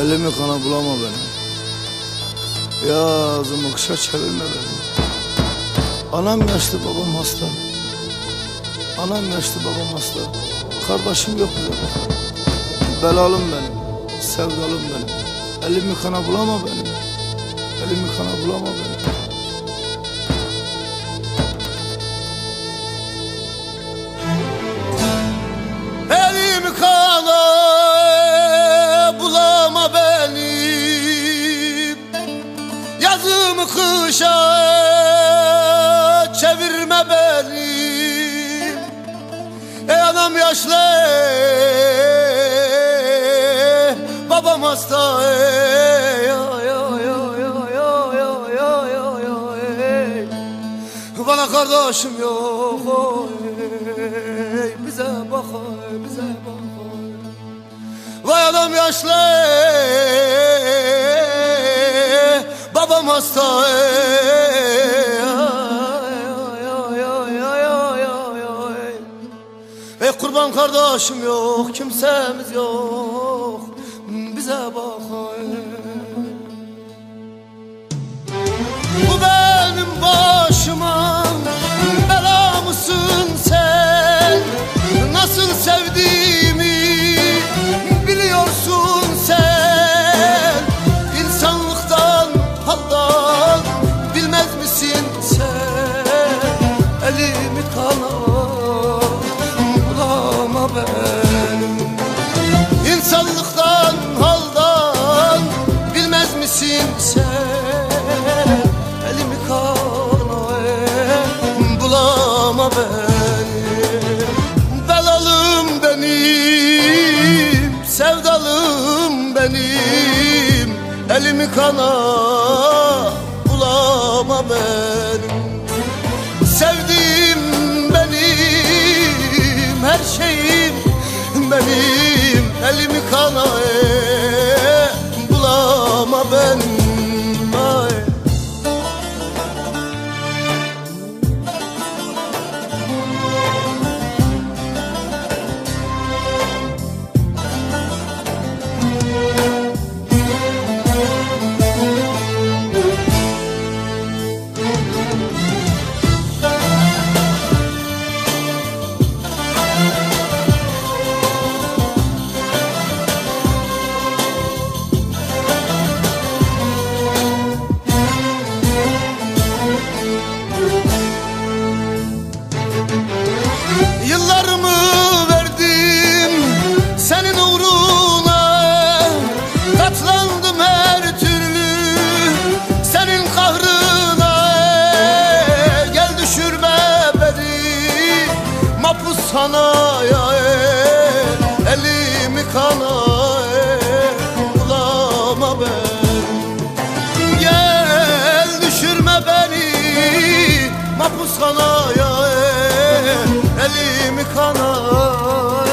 Elimi kana bulama beni. Yazımı kışa çevirme beni. Anam yaşlı babam hasta. Anam yaşlı babam hasta. Kardeşim yok bak. Belalım benim. Sevdalım benim. Elimi kana bulama benim. Elimi kana bulama benim. Kışa çevirme benim Ey anam yaşlı Babam hasta ey, ay, ay, ay, ay, ay, ay, ay, ay, ay, ey. Bana kardeşim yok oy, Bize bak oy, bize bak. Vay adam yaşlı ey olamaz ta Ve kurban kardeşim yok kimsemiz yok İnsanlıktan haldan bilmez misin sen? Elimi kana bulama beni. Belalım benim sevdalım benim. Elimi kana bulama benim Elimi kana bulama benim sana ya elimi kana e, kulağıma ben. Gel düşürme beni mahpus kana ya elimi kana e,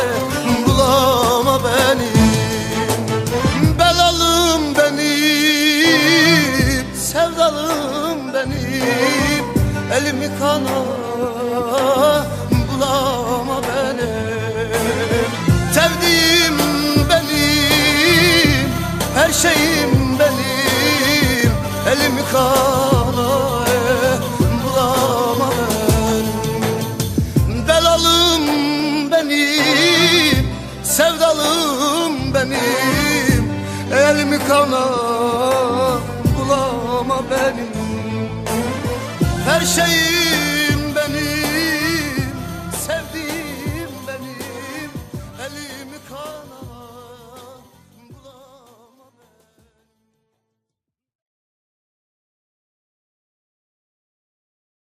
kulağıma beni. Belalım benim sevdalım benim elimi kana Elim kana bulama ben Delalım benim Sevdalım benim. Elim kana bulama benim. Her şeyi